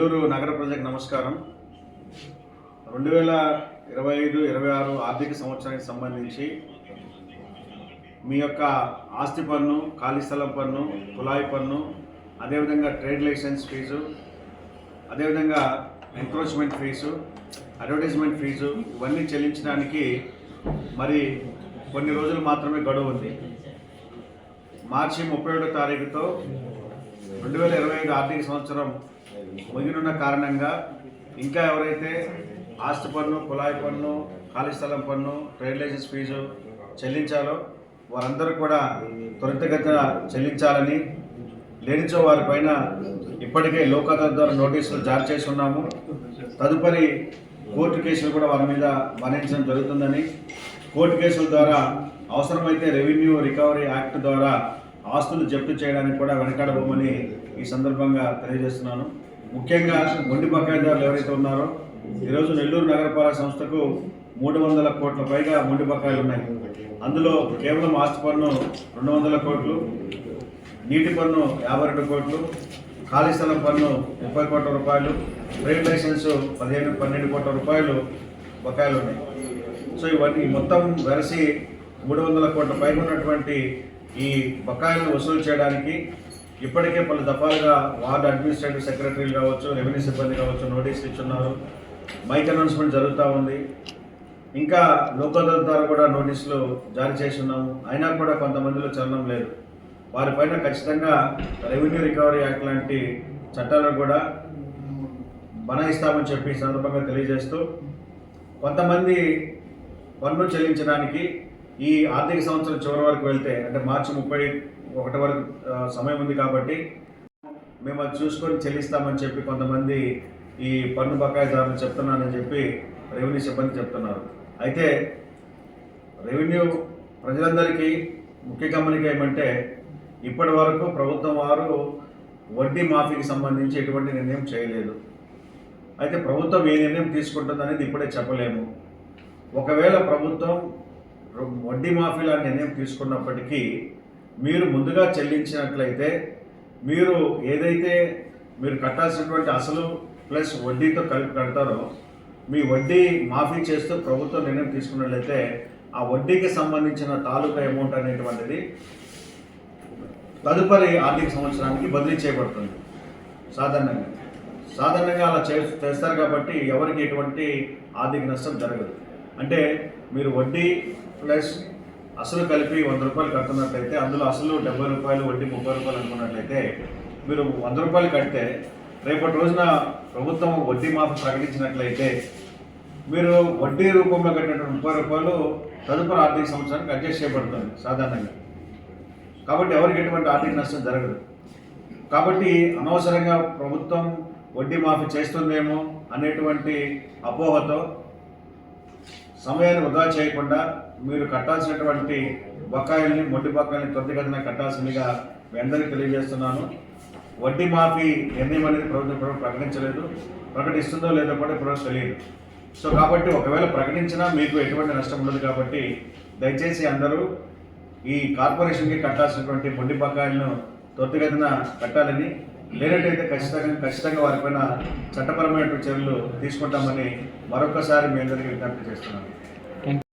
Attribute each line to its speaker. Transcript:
Speaker 1: నెల్లూరు నగర ప్రజలకు నమస్కారం. రెండు వేల ఇరవై ఐదు ఇరవై ఆరు ఆర్థిక సంవత్సరానికి సంబంధించి మీ యొక్క ఆస్తి పన్ను ఖాళీ స్థలం పన్ను కుళాయి పన్ను అదేవిధంగా ట్రేడ్ లైసెన్స్ ఫీజు అదేవిధంగా ఎంక్రోచ్మెంట్ ఫీజు అడ్వర్టైజ్మెంట్ ఫీజు ఇవన్నీ చెల్లించడానికి మరి కొన్ని రోజులు మాత్రమే గడువు ఉంది. మార్చి ముప్పై ఒకటో తారీఖుతో రెండు వేల ఇరవై ఐదు ఆర్థిక సంవత్సరం ముగినున్న కారణంగా ఇంకా ఎవరైతే ఆస్తి పన్ను కుళాయి పన్ను ఖాళీ స్థలం పన్ను ట్రేడ్ లైసెన్స్ ఫీజు చెల్లించాలో వారందరూ కూడా త్వరితగతిన చెల్లించాలని లేనిచో వారిపైన ఇప్పటికే లోకాదాల ద్వారా నోటీసులు జారీ చేసి ఉన్నాము తదుపరి కోర్టు కేసులు కూడా వారి మీద మరణించడం జరుగుతుందని. కోర్టు కేసుల ద్వారా అవసరమైతే రెవెన్యూ రికవరీ యాక్ట్ ద్వారా ఆస్తులు జప్తు చేయడానికి కూడా వెనకాడబోమని ఈ సందర్భంగా తెలియజేస్తున్నాను. ముఖ్యంగా మొండి బకాయిదారులు ఎవరైతే ఉన్నారో ఈరోజు నెల్లూరు నగరపాలక సంస్థకు మూడు వందల కోట్ల పైగా మొండి బకాయిలు ఉన్నాయి. అందులో కేవలం ఆస్తి పన్ను రెండు వందల కోట్లు నీటి పన్ను యాభై రెండు కోట్లు ఖాళీ స్థలం పన్ను ముప్పై కోట్ల రూపాయలు ట్రేడ్ లైసెన్స్ పదిహేను పన్నెండు కోట్ల రూపాయలు బకాయిలు ఉన్నాయి. సో ఇవన్నీ మొత్తం వెరసి మూడు వందల కోట్ల పైన ఉన్నటువంటి ఈ బకాయిలను వసూలు చేయడానికి ఇప్పటికే పలు దఫాలుగా వార్డు అడ్మినిస్ట్రేటివ్ సెక్రటరీలు కావచ్చు రెవెన్యూ సిబ్బంది కావచ్చు నోటీసులు ఇచ్చున్నారు. మైక్ అనౌన్స్మెంట్ జరుగుతూ ఉంది. ఇంకా లోకల్ ద్వారా కూడా నోటీసులు జారీ చేసి ఉన్నాము. అయినా కూడా కొంతమందిలో చలనం లేదు. వారిపైన ఖచ్చితంగా రెవెన్యూ రికవరీ యాక్ట్ లాంటి చట్టాలను కూడా బనాయిస్తామని చెప్పి సందర్భంగా తెలియజేస్తూ కొంతమంది పన్ను చెల్లించడానికి ఈ ఆర్థిక సంవత్సరం చివరి వరకు వెళ్తే అంటే మార్చి ముప్పై ఒకటి వరకు సమయం ఉంది కాబట్టి మేము అది చూసుకొని చెల్లిస్తామని చెప్పి కొంతమంది ఈ పన్ను బకాయిదారులు చెప్తున్నానని చెప్పి రెవెన్యూ సిబ్బంది చెప్తున్నారు. అయితే రెవెన్యూ ప్రజలందరికీ ముఖ్య గమనిక ఏమంటే ఇప్పటి వరకు ప్రభుత్వం వారు వడ్డీ మాఫీకి సంబంధించి ఎటువంటి నిర్ణయం చేయలేదు. అయితే ప్రభుత్వం ఏ నిర్ణయం తీసుకుంటుంది అనేది ఇప్పుడే చెప్పలేము. ఒకవేళ ప్రభుత్వం వడ్డీ మాఫీ లాంటి నిర్ణయం తీసుకున్నప్పటికీ మీరు ముందుగా చెల్లించినట్లయితే మీరు ఏదైతే మీరు కట్టాల్సినటువంటి అసలు ప్లస్ వడ్డీతో కలిపి కడతారో మీ వడ్డీ మాఫీ చేస్తూ ప్రభుత్వం నిర్ణయం తీసుకున్నట్లయితే ఆ వడ్డీకి సంబంధించిన తాలూకా అమౌంట్ అనేటువంటిది తదుపరి ఆర్థిక సంవత్సరానికి బదిలీ చేయబడుతుంది. సాధారణంగా. సాధారణంగా అలా చే చేస్తారు కాబట్టి ఎవరికి ఎటువంటి ఆర్థిక నష్టం జరగదు. అంటే మీరు వడ్డీ ప్లస్ అసలు కలిపి వంద రూపాయలు కడుతున్నట్లయితే అందులో అసలు డెబ్బై రూపాయలు వడ్డీ ముప్పై రూపాయలు అనుకున్నట్లయితే మీరు వంద రూపాయలు కడితే రేపటి రోజున ప్రభుత్వం వడ్డీ మాఫీ ప్రకటించినట్లయితే మీరు వడ్డీ రూపంలో కట్టినటువంటి ముప్పై రూపాయలు తదుపరి ఆర్థిక సంవత్సరానికి అడ్జస్ట్ చేయబడుతుంది సాధారణంగా. కాబట్టి ఎవరికి ఎటువంటి ఆర్థిక నష్టం జరగదు. కాబట్టి అనవసరంగా ప్రభుత్వం వడ్డీ మాఫీ చేస్తుందేమో అనేటువంటి అపోహతో సమయాన్ని వృధా చేయకుండా మీరు కట్టాల్సినటువంటి బకాయిల్ని మొండి బకాయిల్ని త్వరితగతిన కట్టాల్సిందిగా మీ అందరికీ తెలియజేస్తున్నాను. వడ్డీ మాఫీ నిర్ణయం అనేది ప్రభుత్వం ప్రకటించలేదు. ప్రకటిస్తుందో లేదో కూడా ఇప్పుడు తెలియదు. సో కాబట్టి ఒకవేళ ప్రకటించినా మీకు ఎటువంటి నష్టం ఉండదు కాబట్టి దయచేసి అందరూ ఈ కార్పొరేషన్కి కట్టాల్సినటువంటి మొండి బకాయిలను త్వరితగతిన కట్టాలని లేనట్టయితే ఖచ్చితంగా ఖచ్చితంగా వారిపైన చట్టపరమైనటువంటి చర్యలు తీసుకుంటామని మరొకసారి మీ అందరికీ విజ్ఞప్తి చేస్తున్నాను.